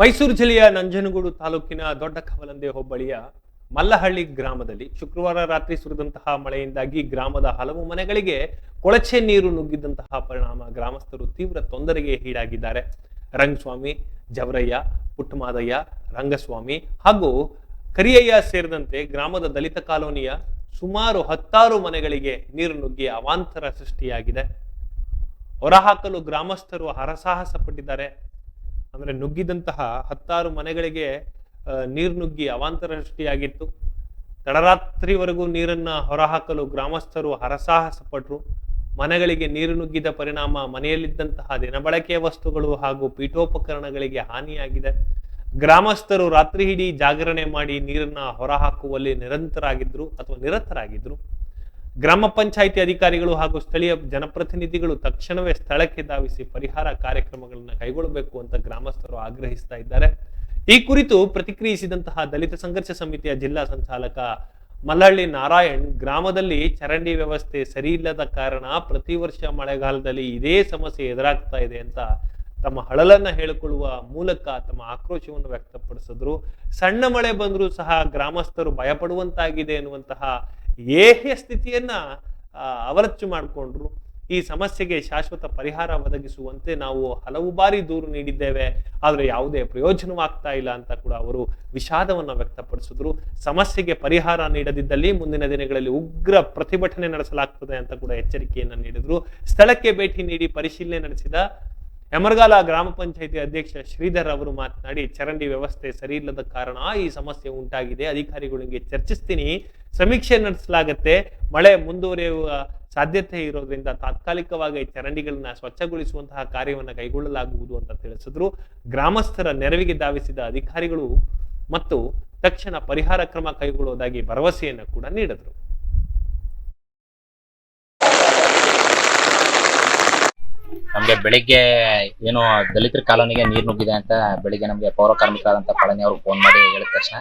ಮೈಸೂರು ಜಿಲ್ಲೆಯ ನಂಜನಗೂಡು ತಾಲೂಕಿನ ದೊಡ್ಡ ಕವಲಂದೆ ಹೋಬಳಿಯ ಮಲ್ಲಹಳ್ಳಿ ಗ್ರಾಮದಲ್ಲಿ ಶುಕ್ರವಾರ ರಾತ್ರಿ ಸುರಿದಂತಹ ಮಳೆಯಿಂದಾಗಿ ಗ್ರಾಮದ ಹಲವು ಮನೆಗಳಿಗೆ ಕೊಳಚೆ ನೀರು ನುಗ್ಗಿದ್ದಂತಹ ಪರಿಣಾಮ ಗ್ರಾಮಸ್ಥರು ತೀವ್ರ ತೊಂದರೆಗೆ ಈಡಾಗಿದ್ದಾರೆ. ರಂಗಸ್ವಾಮಿ, ಜವರಯ್ಯ, ಪುಟ್ಟಮಾದಯ್ಯ, ರಂಗಸ್ವಾಮಿ ಹಾಗೂ ಕರಿಯಯ್ಯ ಸೇರಿದಂತೆ ಗ್ರಾಮದ ದಲಿತ ಕಾಲೋನಿಯ ಸುಮಾರು ಹತ್ತಾರು ಮನೆಗಳಿಗೆ ನೀರು ನುಗ್ಗಿ ಅವಾಂತರ ಸೃಷ್ಟಿಯಾಗಿದೆ. ಹೊರಹಾಕಲು ಗ್ರಾಮಸ್ಥರು ಹರಸಾಹಸ ಪಟ್ಟಿದ್ದಾರೆ ಅಂದ್ರೆ ನುಗ್ಗಿದಂತಹ ಹತ್ತಾರು ಮನೆಗಳಿಗೆ ನೀರು ನುಗ್ಗಿ ಅವಾಂತರ ಸೃಷ್ಟಿಯಾಗಿತ್ತು ತಡರಾತ್ರಿವರೆಗೂ ನೀರನ್ನ ಹೊರಹಾಕಲು ಗ್ರಾಮಸ್ಥರು ಹರಸಾಹಸ ಪಟ್ಟರು ಮನೆಗಳಿಗೆ ನೀರು ನುಗ್ಗಿದ ಪರಿಣಾಮ ಮನೆಯಲ್ಲಿದ್ದಂತಹ ದಿನಬಳಕೆಯ ವಸ್ತುಗಳು ಹಾಗೂ ಪೀಠೋಪಕರಣಗಳಿಗೆ ಹಾನಿಯಾಗಿದೆ. ಗ್ರಾಮಸ್ಥರು ರಾತ್ರಿ ಇಡೀ ಜಾಗರಣೆ ಮಾಡಿ ನೀರನ್ನ ಹೊರಹಾಕುವಲ್ಲಿ ನಿರಂತರಾಗಿದ್ರು ಅಥವಾ ನಿರತರಾಗಿದ್ರು. ಗ್ರಾಮ ಪಂಚಾಯಿತಿ ಅಧಿಕಾರಿಗಳು ಹಾಗೂ ಸ್ಥಳೀಯ ಜನಪ್ರತಿನಿಧಿಗಳು ತಕ್ಷಣವೇ ಸ್ಥಳಕ್ಕೆ ಧಾವಿಸಿ ಪರಿಹಾರ ಕಾರ್ಯಕ್ರಮಗಳನ್ನು ಕೈಗೊಳ್ಳಬೇಕು ಅಂತ ಗ್ರಾಮಸ್ಥರು ಆಗ್ರಹಿಸ್ತಾ ಇದ್ದಾರೆ. ಈ ಕುರಿತು ಪ್ರತಿಕ್ರಿಯಿಸಿದಂತಹ ದಲಿತ ಸಂಘರ್ಷ ಸಮಿತಿಯ ಜಿಲ್ಲಾ ಸಂಚಾಲಕ ಮಲ್ಲಹಳ್ಳಿ ನಾರಾಯಣ್, ಗ್ರಾಮದಲ್ಲಿ ಚರಂಡಿ ವ್ಯವಸ್ಥೆ ಸರಿಯಿಲ್ಲದ ಕಾರಣ ಪ್ರತಿ ವರ್ಷ ಮಳೆಗಾಲದಲ್ಲಿ ಇದೇ ಸಮಸ್ಯೆ ಎದುರಾಗ್ತಾ ಇದೆ ಅಂತ ತಮ್ಮ ಹಳಲನ್ನ ಹೇಳಿಕೊಳ್ಳುವ ಮೂಲಕ ತಮ್ಮ ಆಕ್ರೋಶವನ್ನು ವ್ಯಕ್ತಪಡಿಸಿದ್ರು. ಸಣ್ಣ ಮಳೆ ಬಂದರೂ ಸಹ ಗ್ರಾಮಸ್ಥರು ಭಯಪಡುವಂತಾಗಿದೆ ಎನ್ನುವಂತಹ ಏಹ್ಯ ಸ್ಥಿತಿಯನ್ನ ಅವಲಚ್ಚು ಮಾಡಿಕೊಂಡ್ರು. ಈ ಸಮಸ್ಯೆಗೆ ಶಾಶ್ವತ ಪರಿಹಾರ ಒದಗಿಸುವಂತೆ ನಾವು ಹಲವು ಬಾರಿ ದೂರು ನೀಡಿದ್ದೇವೆ. ಆದರೆ ಯಾವುದೇ ಪ್ರಯೋಜನವಾಗ್ತಾ ಇಲ್ಲ ಅಂತ ಕೂಡ ಅವರು ವಿಷಾದವನ್ನು ವ್ಯಕ್ತಪಡಿಸಿದ್ರು. ಸಮಸ್ಯೆಗೆ ಪರಿಹಾರ ನೀಡದಿದ್ದಲ್ಲಿ ಮುಂದಿನ ದಿನಗಳಲ್ಲಿ ಉಗ್ರ ಪ್ರತಿಭಟನೆ ನಡೆಸಲಾಗ್ತದೆ ಅಂತ ಕೂಡ ಎಚ್ಚರಿಕೆಯನ್ನು ನೀಡಿದ್ರು. ಸ್ಥಳಕ್ಕೆ ಭೇಟಿ ನೀಡಿ ಪರಿಶೀಲನೆ ನಡೆಸಿದ ಯಮರ್ಗಾಲ ಗ್ರಾಮ ಪಂಚಾಯಿತಿ ಅಧ್ಯಕ್ಷ ಶ್ರೀಧರ್ ಅವರು ಮಾತನಾಡಿ, ಚರಂಡಿ ವ್ಯವಸ್ಥೆ ಸರಿ ಇಲ್ಲದ ಕಾರಣ ಈ ಸಮಸ್ಯೆ ಉಂಟಾಗಿದೆ. ಅಧಿಕಾರಿಗಳಿಗೆ ಚರ್ಚಿಸ್ತೀನಿ. ಸಮೀಕ್ಷೆ ನಡೆಸಲಾಗತ್ತೆ. ಮಳೆ ಮುಂದುವರಿಯುವ ಸಾಧ್ಯತೆ ಇರೋದ್ರಿಂದ ತಾತ್ಕಾಲಿಕವಾಗಿ ಚರಂಡಿಗಳನ್ನ ಸ್ವಚ್ಛಗೊಳಿಸುವಂತಹ ಕಾರ್ಯವನ್ನು ಕೈಗೊಳ್ಳಲಾಗುವುದು ಅಂತ ತಿಳಿಸಿದ್ರು. ಗ್ರಾಮಸ್ಥರ ನೆರವಿಗೆ ಧಾವಿಸಿದ ಅಧಿಕಾರಿಗಳು ಮತ್ತು ತಕ್ಷಣ ಪರಿಹಾರ ಕ್ರಮ ಕೈಗೊಳ್ಳುವುದಾಗಿ ಭರವಸೆಯನ್ನು ಕೂಡ ನೀಡಿದರು. ನಮ್ಗೆ ಬೆಳಿಗ್ಗೆ ಏನು ದಲಿತರ ಕಾಲೋನಿಗೆ ನೀರ್ ನುಗ್ಗಿದೆ ಅಂತ ಬೆಳಿಗ್ಗೆ ನಮ್ಗೆ ಪೌರ ಕಾರ್ಮಿಕರಾದಂತ ಪಳನಿ ಅವರು ಫೋನ್ ಮಾಡಿ ಹೇಳಿದ ತಕ್ಷಣ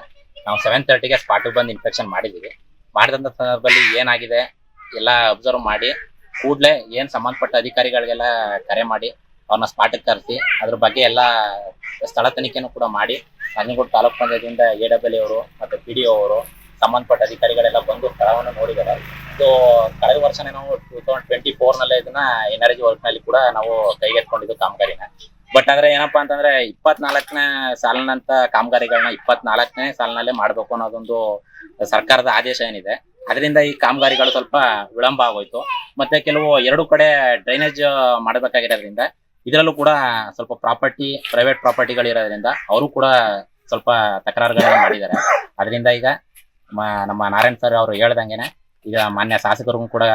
ನಾವು ಸೆವೆನ್ ತರ್ಟಿಗೆ ಸ್ಪಾಟಿಗೆ ಬಂದು ಇನ್ಫೆಕ್ಷನ್ ಮಾಡಿದೀವಿ. ಮಾಡಿದಂತ ಸಂದರ್ಭದಲ್ಲಿ ಏನಾಗಿದೆ ಎಲ್ಲ ಅಬ್ಸರ್ವ್ ಮಾಡಿ, ಕೂಡಲೇ ಏನು ಸಂಬಂಧಪಟ್ಟ ಅಧಿಕಾರಿಗಳಿಗೆಲ್ಲ ಕರೆ ಮಾಡಿ ಅವ್ರನ್ನ ಸ್ಪಾಟಿಗೆ ಕರೆಸಿ, ಅದ್ರ ಬಗ್ಗೆ ಎಲ್ಲ ಸ್ಥಳ ತನಿಖೆನೂ ಕೂಡ ಮಾಡಿ ನಂಜನಗೂಡು ತಾಲೂಕು ಪಂಚಾಯತಿಯಿಂದ ಎ ಡಬ್ಲ್ಯೂ ಅವರು ಮತ್ತು ಪಿ ಡಿ ಅವರು ಸಂಬಂಧಪಟ್ಟ ಅಧಿಕಾರಿಗಳೆಲ್ಲ ಬಂದು ಸ್ಥಳವನ್ನು ನೋಡಿದ್ದಾರೆ. ಇದು ಕಳೆದ ವರ್ಷನೇ ನಾವು ಟೂ ತೌಸಂಡ್ ಟ್ವೆಂಟಿ ಫೋರ್ ನಲ್ಲೇ ಇದನ್ನ ಎನರ್ಜಿ ವರ್ಕ್ನಲ್ಲಿ ಕೂಡ ನಾವು ಕೈಗೆತ್ಕೊಂಡಿದ್ದು ಕಾಮಗಾರಿನ. ಬಟ್ ಆದ್ರೆ ಏನಪ್ಪಾ ಅಂತಂದ್ರೆ ಇಪ್ಪತ್ನಾಲ್ಕನೇ ಸಾಲಿನಂತ ಕಾಮಗಾರಿಗಳನ್ನ ಇಪ್ಪತ್ನಾಲ್ಕನೇ ಸಾಲಿನಲ್ಲೇ ಮಾಡ್ಬೇಕು ಅನ್ನೋದೊಂದು ಸರ್ಕಾರದ ಆದೇಶ ಏನಿದೆ, ಅದರಿಂದ ಈ ಕಾಮಗಾರಿಗಳು ಸ್ವಲ್ಪ ವಿಳಂಬ ಆಗೋಯ್ತು. ಮತ್ತೆ ಕೆಲವು ಎರಡು ಕಡೆ ಡ್ರೈನೇಜ್ ಮಾಡಬೇಕಾಗಿರೋದ್ರಿಂದ, ಇದರಲ್ಲೂ ಕೂಡ ಸ್ವಲ್ಪ ಪ್ರಾಪರ್ಟಿ, ಪ್ರೈವೇಟ್ ಪ್ರಾಪರ್ಟಿಗಳು ಇರೋದ್ರಿಂದ ಅವರು ಕೂಡ ಸ್ವಲ್ಪ ತಕರಾರುಗಳನ್ನ ಮಾಡಿದ್ದಾರೆ. ಅದರಿಂದ ಈಗ ನಮ್ಮ ನಾರಾಯಣ್ ಸರ್ ಅವರು ಹೇಳ್ದಂಗೆನೆ ಈಗ ಮಾನ್ಯ ಶಾಸಕರಿಗೂ ಕೂಡ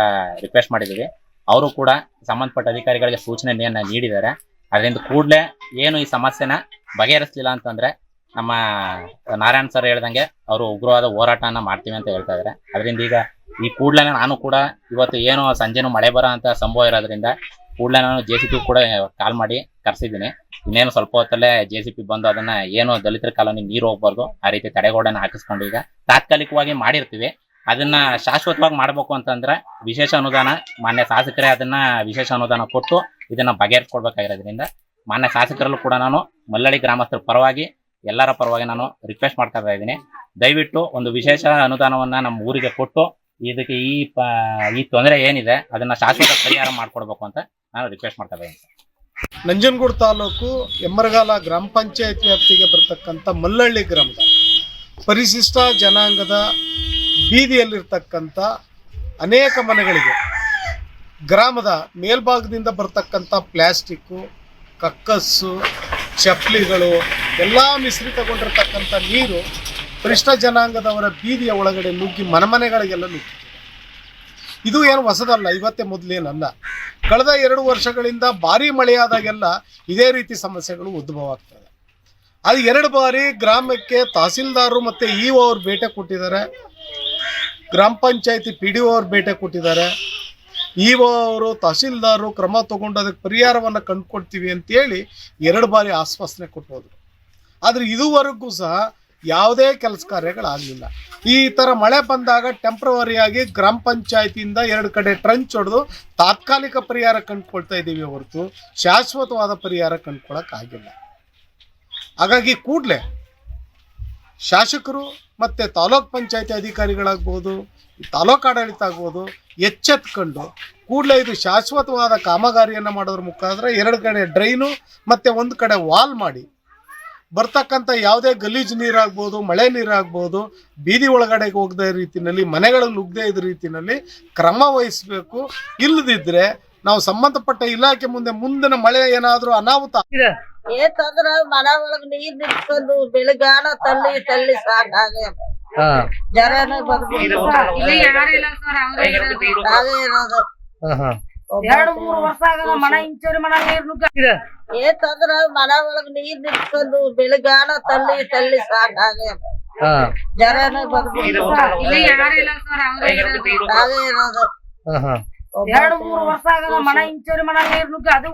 ರಿಕ್ವೆಸ್ಟ್ ಮಾಡಿದ್ದೀವಿ. ಅವರು ಕೂಡ ಸಂಬಂಧಪಟ್ಟ ಅಧಿಕಾರಿಗಳಿಗೆ ಸೂಚನೆಯನ್ನ ನೀಡಿದ್ದಾರೆ. ಅದರಿಂದ ಕೂಡಲೇ ಏನು ಈ ಸಮಸ್ಯೆನ ಬಗೆಹರಿಸಲಿಲ್ಲ ಅಂತಂದ್ರೆ ನಮ್ಮ ನಾರಾಯಣ್ ಸರ್ ಹೇಳ್ದಂಗೆ ಅವರು ಉಗ್ರವಾದ ಹೋರಾಟನ ಮಾಡ್ತೀವಿ ಅಂತ ಹೇಳ್ತಾ ಇದ್ದಾರೆ ಅದರಿಂದ ಈಗ ಈ ಕೂಡಲೇ ನಾನು ಕೂಡ ಇವತ್ತು ಏನು ಸಂಜೆನೂ ಮಳೆ ಬರೋ ಅಂತ ಸಂಭವ ಇರೋದ್ರಿಂದ ಕೂಡಲೇ ನಾನು ಜೆ ಕೂಡ ಕಾಲ್ ಮಾಡಿ ಕರೆಸಿದ್ದೀನಿ. ಇನ್ನೇನು ಸ್ವಲ್ಪ ಹೊತ್ತಲ್ಲೇ ಜೆ ಸಿ ಪಿ ಬಂದು ಅದನ್ನ ಏನು ದಲಿತರ ಕಾಲೋನಿ ನೀರು ಹೋಗ್ಬಾರ್ದು, ಆ ರೀತಿ ತಡೆಗೋಡನ್ನ ಹಾಕಿಸ್ಕೊಂಡು ಈಗ ತಾತ್ಕಾಲಿಕವಾಗಿ ಮಾಡಿರ್ತೀವಿ. ಅದನ್ನ ಶಾಶ್ವತವಾಗಿ ಮಾಡ್ಬೇಕು ಅಂತಂದ್ರೆ ವಿಶೇಷ ಅನುದಾನ, ಮಾನ್ಯ ಶಾಸಕರೇ ಅದನ್ನ ವಿಶೇಷ ಅನುದಾನ ಕೊಟ್ಟು ಇದನ್ನ ಬಗೆಹರಿಸ್ಕೊಡ್ಬೇಕಾಗಿರೋದ್ರಿಂದ ಮಾನ್ಯ ಶಾಸಕರಲ್ಲೂ ಕೂಡ ನಾನು ಮಲ್ಲಳ್ಳಿ ಗ್ರಾಮಸ್ಥರ ಪರವಾಗಿ, ಎಲ್ಲರ ಪರವಾಗಿ ನಾನು ರಿಕ್ವೆಸ್ಟ್ ಮಾಡ್ತಾ ಇದ್ದೀನಿ. ದಯವಿಟ್ಟು ಒಂದು ವಿಶೇಷ ಅನುದಾನವನ್ನ ನಮ್ಮ ಊರಿಗೆ ಕೊಟ್ಟು ಇದಕ್ಕೆ ಈ ಪ, ಈ ತೊಂದರೆ ಏನಿದೆ ಅದನ್ನ ಶಾಶ್ವತ ಪರಿಹಾರ ಮಾಡ್ಕೊಡ್ಬೇಕು ಅಂತ ನಾನು ರಿಕ್ವೆಸ್ಟ್ ಮಾಡ್ತಾ ಇದ್ದೀನಿ. ನಂಜನಗೂಡು ತಾಲೂಕು ಎಮ್ಮರಗಾಲ ಗ್ರಾಮ ಪಂಚಾಯತ್ ವ್ಯಾಪ್ತಿಗೆ ಬರ್ತಕ್ಕಂಥ ಮಲ್ಲಳ್ಳಿ ಗ್ರಾಮದ ಪರಿಶಿಷ್ಟ ಜನಾಂಗದ ಬೀದಿಯಲ್ಲಿರ್ತಕ್ಕಂಥ ಅನೇಕ ಮನೆಗಳಿಗೆ ಗ್ರಾಮದ ಮೇಲ್ಭಾಗದಿಂದ ಬರ್ತಕ್ಕಂಥ ಪ್ಲ್ಯಾಸ್ಟಿಕ್ಕು ಕಕ್ಕಸ್ಸು, ಚಪ್ಪಲಿಗಳು, ಎಲ್ಲ ಮಿಶ್ರಿತಗೊಂಡಿರ್ತಕ್ಕಂಥ ನೀರು ಕೃಷ್ಣ ಜನಾಂಗದವರ ಬೀದಿಯ ಒಳಗಡೆ ನುಗ್ಗಿ ಮನೆಮನೆಗಳಿಗೆಲ್ಲ ನುಗ್ಗಿದೆ. ಇದು ಏನು ಹೊಸದಲ್ಲ, ಇವತ್ತೇ ಮೊದಲೇನಲ್ಲ. ಕಳೆದ ಎರಡು ವರ್ಷಗಳಿಂದ ಭಾರಿ ಮಳೆಯಾದಾಗೆಲ್ಲ ಇದೇ ರೀತಿ ಸಮಸ್ಯೆಗಳು ಉದ್ಭವ ಆಗ್ತವೆ ಅದು ಎರಡು ಬಾರಿ ಗ್ರಾಮಕ್ಕೆ ತಹಸೀಲ್ದಾರರು ಮತ್ತು ಇ ಅವರು ಭೇಟೆ ಕೊಟ್ಟಿದ್ದಾರೆ. ಗ್ರಾಮ ಪಂಚಾಯತಿ ಪಿ ಡಿ ಒ ಅವ್ರು ಭೇಟಿ ಕೊಟ್ಟಿದ್ದಾರೆ. ಇ ಒ ಅವರು ತಹಸೀಲ್ದಾರರು ಕ್ರಮ ತಗೊಂಡು ಅದಕ್ಕೆ ಪರಿಹಾರವನ್ನು ಕಂಡುಕೊಡ್ತೀವಿ ಅಂತೇಳಿ ಎರಡು ಬಾರಿ ಆಶ್ವಾಸನೆ ಕೊಟ್ಟೋದ್ರು ಆದರೆ ಇದುವರೆಗೂ ಸಹ ಯಾವುದೇ ಕೆಲಸ ಕಾರ್ಯಗಳಾಗಲಿಲ್ಲ. ಈ ಥರ ಮಳೆ ಬಂದಾಗ ಟೆಂಪ್ರವರಿಯಾಗಿ ಗ್ರಾಮ ಪಂಚಾಯತಿಯಿಂದ ಎರಡು ಕಡೆ ಟ್ರಂಚ್ ಹೊಡೆದು ತಾತ್ಕಾಲಿಕ ಪರಿಹಾರ ಕಂಡುಕೊಳ್ತಾ ಇದ್ದೀವಿ ಹೊರತು ಶಾಶ್ವತವಾದ ಪರಿಹಾರ ಕಂಡುಕೊಳ್ಳೋಕ್ಕಾಗಿಲ್ಲ ಹಾಗಾಗಿ ಕೂಡಲೇ ಶಾಸಕರು ಮತ್ತು ತಾಲೂಕ್ ಪಂಚಾಯತಿ ಅಧಿಕಾರಿಗಳಾಗ್ಬೋದು, ತಾಲೂಕು ಆಡಳಿತ ಆಗ್ಬೋದು ಎಚ್ಚೆತ್ಕೊಂಡು ಕೂಡಲೇ ಇದು ಶಾಶ್ವತವಾದ ಕಾಮಗಾರಿಯನ್ನು ಮಾಡೋದ್ರ ಮುಖಾಂತರ ಎರಡು ಕಡೆ ಡ್ರೈನು ಮತ್ತು ಒಂದು ಕಡೆ ವಾಲ್ ಮಾಡಿ ಬರ್ತಕ್ಕಂಥ ಯಾವುದೇ ಗಲೀಜು ನೀರಾಗ್ಬೋದು, ಮಳೆ ನೀರಾಗ್ಬೋದು, ಬೀದಿ ಒಳಗಡೆಗೆ ಹೋಗದೇ ರೀತಿಯಲ್ಲಿ ಮನೆಗಳು ನುಗ್ಗದೇ ಇದ್ದ ರೀತಿಯಲ್ಲಿ ಕ್ರಮ ವಹಿಸಬೇಕು. ಇಲ್ಲದಿದ್ದರೆ ನಾವು ಸಂಬಂಧಪಟ್ಟ ಇಲಾಖೆ ಮುಂದೆ ಮುಂದಿನ ಮಳೆ ಏನಾದರೂ ಅನಾಹುತ ಏತಂದ್ರ ಮನ ಒಳಗ್ ನೀರ್ ನಿಂತ್ಕೊಂಡು ಬೆಳಗಾನ ತಳ್ಳಿ ತಳ್ಳಿ ಸಾಕ ಹಾಗೆ ಬಂದ್ಬಿಟ್ಟು ಇಲ್ಲಿ ಯಾರಿಲ್ಲ ಸರ್ ಅವ್ರೇ ಇರೋದು. ಎರಡು ಮೂರು ವರ್ಷ ಆಗದ ಮನ ಇಂಚೋರಿ ಮನ ನೀರ್ ನುಗ್ಗ. ಏತಂದ್ರ ಮನ ಒಳಗ್ ನೀರ್ ನಿಂತ್ಕೊಂಡು ಬೆಳಗಾನ ತಳ್ಳಿ ತಳ್ಳಿ ಸಾಕ ಹಾಗೆ ಬಂದ್ಬಿಟ್ಟು ಇಲ್ಲಿ ಯಾರಿಲ್ಲ ಸರ್ ಅವ್ರೇ ಇರೋದು. ನಾವೇ ಇರೋದು. ಎರಡು ಮೂರು ವರ್ಷ ಆಗದ ಮನ ಇಂಚೋರಿ ಮನ ನೀರ್ ನುಗ್ಗ. ಅದು